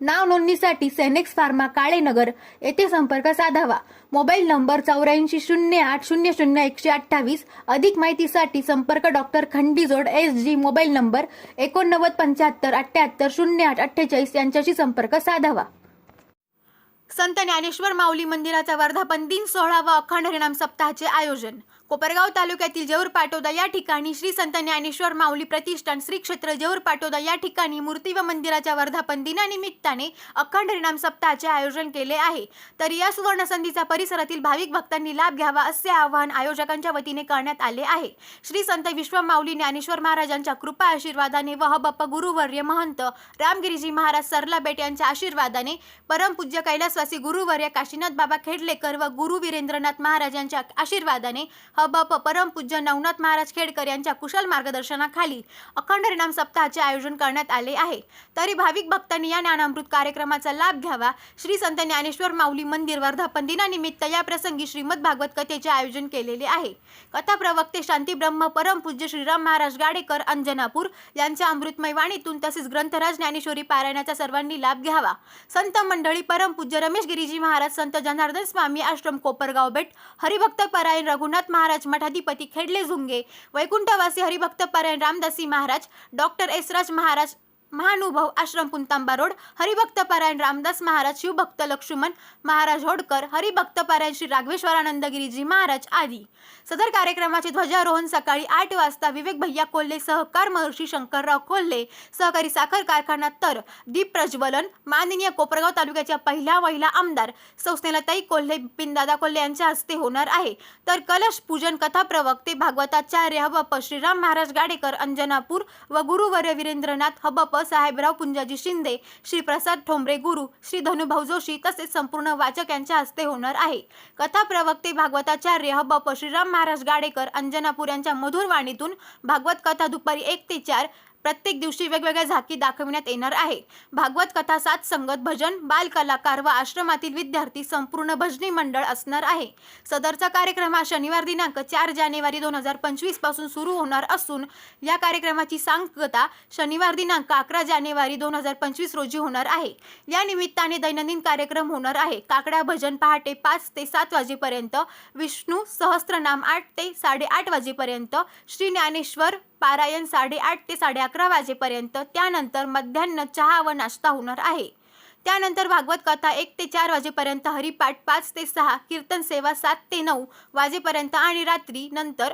नाव नोंदणीसाठी Senex pharma Kalenagar येथे संपर्क साधावा. मोबाईल नंबर चौऱ्याऐंशी शून्य आठ शून्य शून्य एकशे अठ्ठावीस. अधिक माहितीसाठी संपर्क doctor Khandijod S G mobile number एकोणनव्वद पंच्याहत्तर अठ्ठ्याहत्तर शून्य आठ अठ्ठेचाळीस यांच्याशी संपर्क साधावा. संत ज्ञानेश्वर माऊली मंदिराचा वर्धापन दिन सोहळा व अखंड हरिणाम सप्ताहाचे आयोजन. कोपरगाव तालुक्यातील जेऊर पाटोदा या ठिकाणी श्री संत ज्ञानेश्वर माऊली प्रतिष्ठान श्री क्षेत्र जेऊर पाटोदा या ठिकाणी मूर्ती व मंदिराच्या वर्धापन दिनानिमित्ताने अखंड रिणाम सप्ताहाचे आयोजन केले आहे. तर या सुवर्णसंधीचा परिसरातील भाविक भक्तांनी लाभ घ्यावा असे आवाहन आयोजकांच्या वतीने करण्यात आले आहे. श्री संत विश्व माऊली ज्ञानेश्वर महाराजांच्या कृपा आशीर्वादाने व हबप्पा गुरुवर्य महंत रामगिरीजी महाराज सरला बेट यांच्या आशीर्वादाने परमपूज्य कैलासवासी गुरुवर्य काशीनाथ बाबा खेडलेकर व गुरु वीरेंद्रनाथ महाराजांच्या आशीर्वादाने आशीर्वादाने हबप परमपूज्य नवनाथ महाराज खेडकर यांच्या कुशल मार्गदर्शनाखाली अखंड हरिनाम सप्ताहाचे आयोजन करण्यात आले आहे. तरी भाविक भक्तांनी या ज्ञानामृत कार्यक्रमाचा लाभ घ्यावा. श्री संत ज्ञानेश्वर माऊली मंदिर वर्धापन दिनानिमित्त या प्रसंगी श्रीमद भागवत कथेचे आयोजन केलेले आहे. कथा प्रवक्ते शांती ब्रह्म परमपूज्य श्रीराम महाराज गाडेकर अंजनापूर यांच्या अमृतमय वाणीतून तसेच ग्रंथराज ज्ञानेश्वरी पारायणाचा सर्वांनी लाभ घ्यावा. संत मंडळी परमपूज्य रमेश गिरीजी महाराज संत जनार्दन स्वामी आश्रम कोपरगाव बेट हरिभक्त परायण रघुनाथ महाराज मठाधिपती खेडले झुंगे. वैकुंठवासी हरिभक्त परायण रामदासी महाराज डॉक्टर एसराज महाराज महानुभव आश्रम पुंतांबा रोड हरिभक्तपारायण रामदास महाराज शिवभक्त लक्ष्मण महाराज होडकर हरिभक्तपारायण श्री राघवेश्वरानंद गिरीजी महाराज आदी. सदर कार्यक्रमाचे ध्वजारोहण सकाळी आठ वाजता विवेक भैया कोल्हे सहकार महर्षी शंकरराव कोल्हे सहकारी साखर कारखाना तर दीप प्रज्वलन माननीय कोपरगाव तालुक्याच्या पहिल्या महिला आमदार संस्थेलाताई कोल्हे बिनदादा कोल्हे यांच्या हस्ते होणार आहे. तर कलश पूजन कथा प्रवक्ते भागवताचार्य हबप श्रीराम महाराज गाडेकर अंजनापूर व गुरुवर्य वीरेंद्रनाथ हबप साहेबराव पुंजाजी शिंदे श्री प्रसाद ठोंबरे गुरु श्री धनुभाऊ जोशी तसेच संपूर्ण वाचक यांच्या हस्ते होणार आहे. कथा प्रवक्ते भागवताचार्य हबप श्रीराम महाराज गाडेकर अंजनापूर यांच्या मधुर वाणीतून भागवत कथा दुपारी एक ते चार प्रत्येक दिवशी वेगवेगळ्या झाकी दाखविण्यात येणार आहे. भागवत कथा सात संगत भजन बाल कलाकार व आश्रमातील विद्यार्थी संपूर्ण भजनी मंडळ असणार आहे. सदरचा कार्यक्रम हा शनिवार दिनांक चार जानेवारी दोन हजार पंचवीसपासून सुरू होणार असून या कार्यक्रमाची सांगता शनिवार दिनांक अकरा जानेवारी दोन हजार पंचवीस रोजी होणार आहे. या निमित्ताने दैनंदिन कार्यक्रम होणार आहे. काकडा भजन पहाटे पाच ते सात वाजेपर्यंत विष्णू सहस्त्रनाम आठ ते साडेआठ वाजेपर्यंत श्री ज्ञानेश्वर पारायण साडेआठ ते साडे अकरा वाजेपर्यंत त्यानंतर मध्यान्ह चहा व नाश्ता होणार आहे. त्यानंतर भागवत कथा एक ते चार वाजेपर्यंत हरिपाठ पाच ते सहा कीर्तन सेवा सात ते नऊ वाजेपर्यंत आणि रात्री नंतर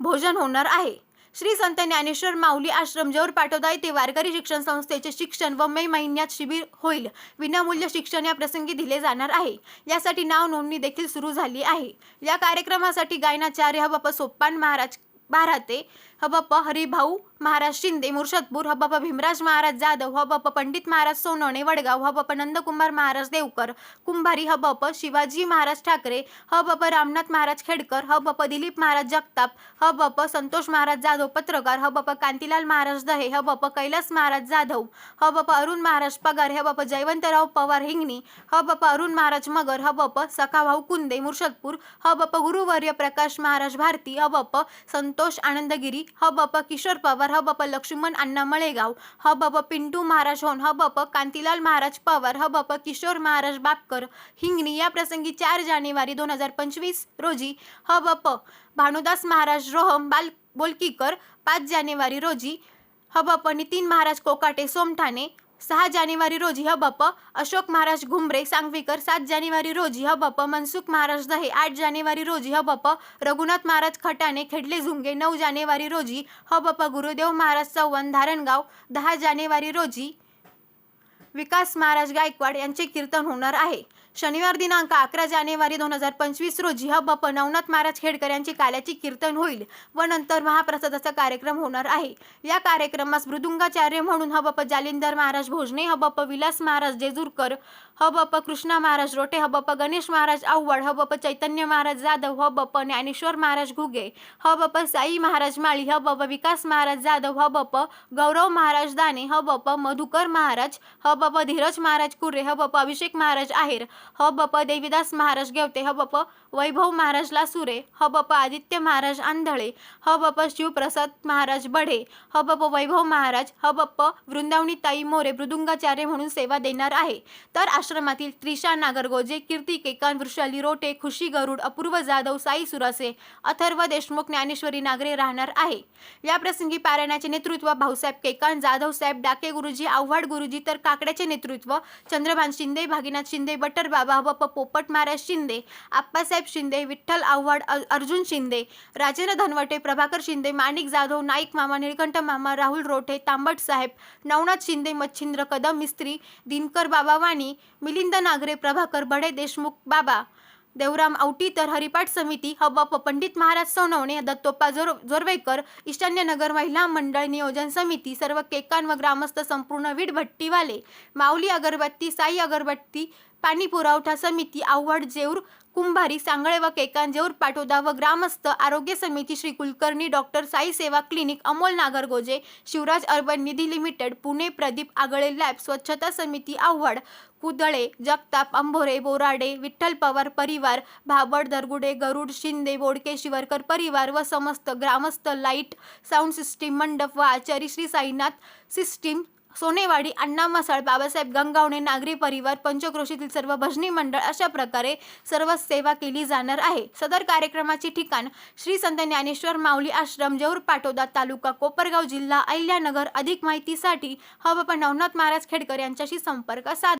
भोजन होणार आहे. श्री संत ज्ञानेश्वर माऊली आश्रम जवळ पाठवता येथे वारकरी शिक्षण संस्थेचे शिक्षण व मे महिन्यात शिबिर होईल. विनामूल्य शिक्षण या प्रसंगी दिले जाणार आहे. यासाठी नाव नोंदणी देखील सुरू झाली आहे. या कार्यक्रमासाठी गायनाचार्य बाबा सोप्पान महाराज बाराते हबप हरिभाऊ महाराज शिंदे मुर्शदपूर हबप भीमराज महाराज जाधव हबप पंडित महाराज सोनवणे वडगाव हबप नंदकुमार महाराज देवकर कुंभारी हबप शिवाजी महाराज ठाकरे हबप रामनाथ महाराज खेडकर हबप दिलीप महाराज जगताप हबप संतोष महाराज जाधव पत्रकार हबप कांतीलाल महाराज दहे हबप कैलास महाराज जाधव हबप अरुण महाराज पगार हबप जयवंतराव पवार हिंगणी हबप अरुण महाराज मगर हबप सखाभाऊ कुंदे मुर्शदपूर हबप गुरुवर्य प्रकाश महाराज भारती हबप संतोष आनंदगिरी हबप किशोर पवार हबप लक्ष्मण अण्णा मळेगाव हबप पिंटू महाराज होन हबप कांतीलाल महाराज पवार हबप किशोर महाराज बापकर हिंगणी या प्रसंगी चार जानेवारी दोन हजार पंचवीस रोजी हबप भानुदास महाराज रोहम बाल बोलकीकर पाच जानेवारी रोजी हबप नितीन महाराज कोकाटे सोमठाणे सहा जानेवारी रोजी ह बप अशोक महाराज घुमरे सांगवीकर सात जानेवारी रोजी ह बप मनसुख महाराज दहे आठ जानेवारी रोजी ह बप रघुनाथ महाराज खटाणे खेडले झुंगे नऊ जानेवारी रोजी ह बप गुरुदेव महाराज चव्हाण धारणगाव दहा जानेवारी रोजी विकास महाराज गायकवाड यांचे कीर्तन होणार आहे. शनिवार दिनांक अकरा जानेवारी दोन हजार पंचवीस रोजी हबप नवनाथ महाराज खेडकर यांची काल्याची कीर्तन होईल व नंतर महाप्रसादाचा कार्यक्रम होणार आहे या कार्यक्रमास मृदुंगाचार्य म्हणून हबप जालिंदर महाराज भोजने हबप विलास महाराज जेजूरकर ह बप कृष्णा महाराज रोटे ह बप गणेश महाराज आव्हाड ह बप चैतन्य महाराज जाधव ह बप ज्ञानेश्वर महाराज घुगे ह बप साई महाराज माळी ह बप विकास महाराज जाधव ह बप गौरव महाराज दाने ह बप मधुकर महाराज ह बप धीरज महाराज कुरे ह बप अभिषेक महाराज आहेर ह बप देवीदास महाराज गेवते ह बप वैभव महाराज लासुरे ह बप आदित्य महाराज आंधळे ह बप शिवप्रसाद महाराज बढे ह बप वैभव महाराज ह बप वृंदावनी ताई मोरे मृदुंगाचार्य म्हणून सेवा देणार आहे. तर आश्रमातील त्रिशा नागरगोजे कीर्ती केकान वृषाली रोटे खुशी गरुड अपूर्व जाधव साई सुरासे अथर्व देशमुख ज्ञानेश्वरी नागरे राहणार आहे. या प्रसंगी पारायणाचे नेतृत्व भाऊसाहेब केकान जाधव साहेब डाके गुरुजी आव्हाड गुरुजी तर काकड्याचे नेतृत्व चंद्रभान शिंदे भागीनाथ शिंदे बटर बाबा बप्पा पोपट महाराज शिंदे आप्पासाहेब शिंदे विठ्ठल आव्हाड अर्जुन शिंदे राजेंद्र धनवटे प्रभाकर शिंदे माणिक जाधव नाईक मामा निळकंठ मामा राहुल रोठे तांबट साहेब नवनाथ शिंदे मच्छिंद्र कदम मिस्त्री दिनकर बाबा वाणी मिलिंद नागरे प्रभाकर बडे देशमुख बाबा देवराम औटी तर हरिपाठ समिती हबप पंडित महाराज सोनवणे दत्तोप्पा जोर जोरवेकर ईशान्यनगर महिला मंडळ नियोजन समिती सर्व केकान व ग्रामस्थ संपूर्ण वीट भट्टीवाले माऊली अगरबत्ती साई अगरबत्ती पाणी पुरवठा समिती आव्हाड जेऊर कुंभारी सांगळे व केकांजेऊर पाटोदा व ग्रामस्थ आरोग्य समिती Shri Kulkarni doctor Sai Seva clinic Amol Nagargoje Shivraj urban Nidhi limited Pune Pradeep Agale lab स्वच्छता समिती आव्हाड कुदळे जगताप अंभोरे बोराडे विठ्ठल पवार परिवार भाबड दरगुडे गरुड शिंदे बोडके शिवरकर परिवार व समस्त ग्रामस्थ लाइट साऊंड सिस्टीम मंडप व आचारी श्री साईनाथ सिस्टीम सोनेवाडी अण्णा मसाळ बाबासाहेब गंगावणे नागरी परिवार पंचक्रोशीतील सर्व भजनी मंडळ अशा प्रकारे सर्व सेवा केली जाणार आहे. सदर कार्यक्रमाचे ठिकाण श्री संत ज्ञानेश्वर माऊली आश्रम जेऊर पाटोदा तालुका कोपरगाव जिल्हा अहिल्यानगर. अधिक माहितीसाठी हवप नवनाथ महाराज खेडकर यांच्याशी संपर्क साधा.